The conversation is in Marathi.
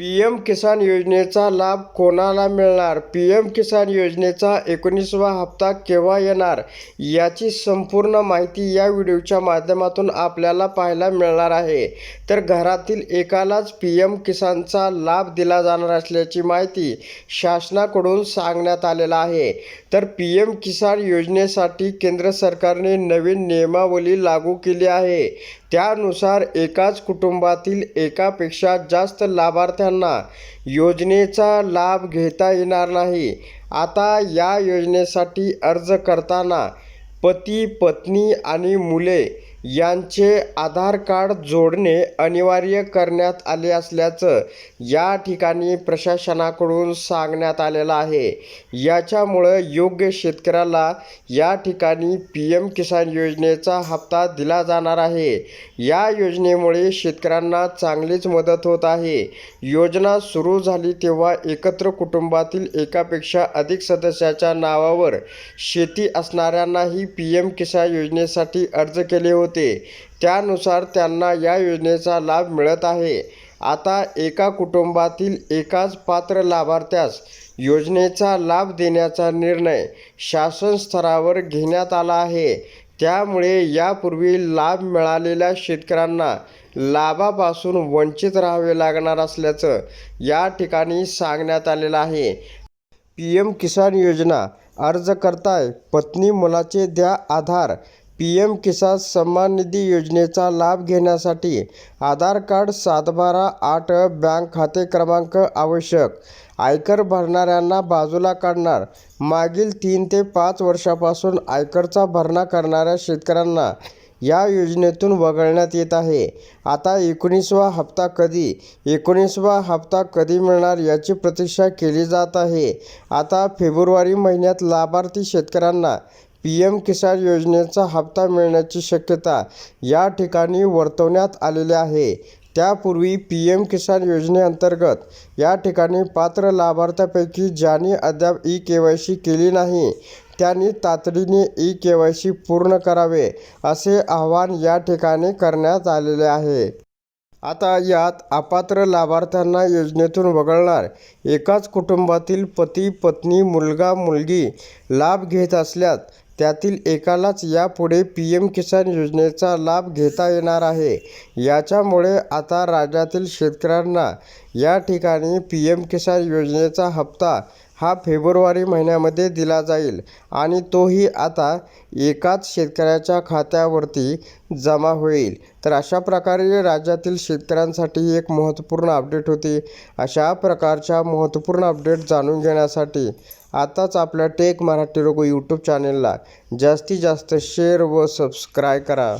पी एम किसान योजनेचा लाभ कोणाला मिळणार? पी एम किसान योजनेचा एकोणीसवा हप्ता केव्हा येणार? याची संपूर्ण माहिती या व्हिडिओच्या माध्यमातून आपल्याला पाहायला मिळणार आहे. तर घरातील एकालाच पी एम किसानचा लाभ दिला जाणार असल्याची माहिती शासनाकडून सांगण्यात आलेला आहे. तर पी एम किसान योजनेसाठी केंद्र सरकारने नवीन नियमावली लागू केली आहे. त्यानुसार एकाच कुटुंबातील एकापेक्षा जास्त लाभार्थ्यांना योजनेचा लाभ घेता येणार नाही. आता या योजनेसाठी अर्ज करताना पती पत्नी आणि मुले यांचे आधार कार्ड जोडणे अनिवार्य करण्यात आले असल्याचं या ठिकाणी प्रशासनाकडून सांगण्यात आलेलं आहे. याच्यामुळं योग्य शेतकऱ्याला या ठिकाणी पी एम किसान योजनेचा हप्ता दिला जाणार आहे. या योजनेमुळे शेतकऱ्यांना चांगलीच मदत होत आहे. योजना सुरू झाली तेव्हा एकत्र कुटुंबातील एकापेक्षा अधिक सदस्याच्या नावावर शेती असणाऱ्यांनाही पी एम किसान योजनेसाठी अर्ज केले होते. त्यानुसार त्यांना या योजनेचा लाभ मिळत आहे. आता एका कुटुंबातील एकाच पात्र लाभार्थ्यास योजनेचा लाभ देण्याचा निर्णय शासन स्तरावर घेण्यात आला आहे. त्यामुळे यापूर्वी लाभ मिळालेल्या शेतकऱ्यांना लाभापासून वंचित राहावे लागणार असल्याचं या ठिकाणी सांगण्यात आलेलं आहे. पी एम किसान योजना अर्ज करताय पत्नी मुलाचे द्या आधार पी एम किसान सन्मान निधी योजनेचा लाभ घेण्यासाठी आधार कार्ड सातबारा आठ बँक खाते क्रमांक आवश्यक. आयकर भरणाऱ्यांना बाजूला काढणार. मागील तीन ते पाच वर्षापासून आयकरचा भरणा करणाऱ्या शेतकऱ्यांना या योजनेतून वगळण्यात येत आहे. आता एकोणीसवा हप्ता कधी? एकोणीसवा हप्ता कधी मिळणार याची प्रतीक्षा केली जात आहे. आता फेब्रुवारी महिन्यात लाभार्थी शेतकऱ्यांना पी एम किसान योजनेचा हप्ता मिळण्याची शक्यता या ठिकाणी वर्तवण्यात आलेली आहे. त्यापूर्वी पी एम किसान योजनेअंतर्गत या ठिकाणी पात्र लाभार्थ्यापैकी ज्यांनी अद्याप ई के वाय सी केली नाही त्यांनी तातडीने ई के वाय सी पूर्ण करावे असे आवाहन या ठिकाणी करण्यात आलेले आहे. आता यात अपात्र लाभार्थ्यांना योजनेतून वगळणार. एकाच कुटुंबातील पती पत्नी मुलगा मुलगी लाभ घेत असल्यास त्यातील एकालाच यापुढे पी एम किसान योजनेचा लाभ घेता येणार आहे. याच्यामुळे आता राज्यातील शेतकऱ्यांना या ठिकाणी पी एम किसान योजनेचा हप्ता हा फेब्रुवारी महिन्यामध्ये दिला जाईल आणि तोही आता एकाच शेतकऱ्याच्या खात्यावरती जमा होईल. तर अशा प्रकारे राज्यातील शेतकऱ्यांसाठी एक महत्त्वपूर्ण अपडेट होती. अशा प्रकारच्या महत्त्वपूर्ण अपडेट जाणून घेण्यासाठी आताच आपल्या टेक मराठी लोक यूट्यूब चॅनेलला जास्तीत जास्त शेअर व सबस्क्राईब करा.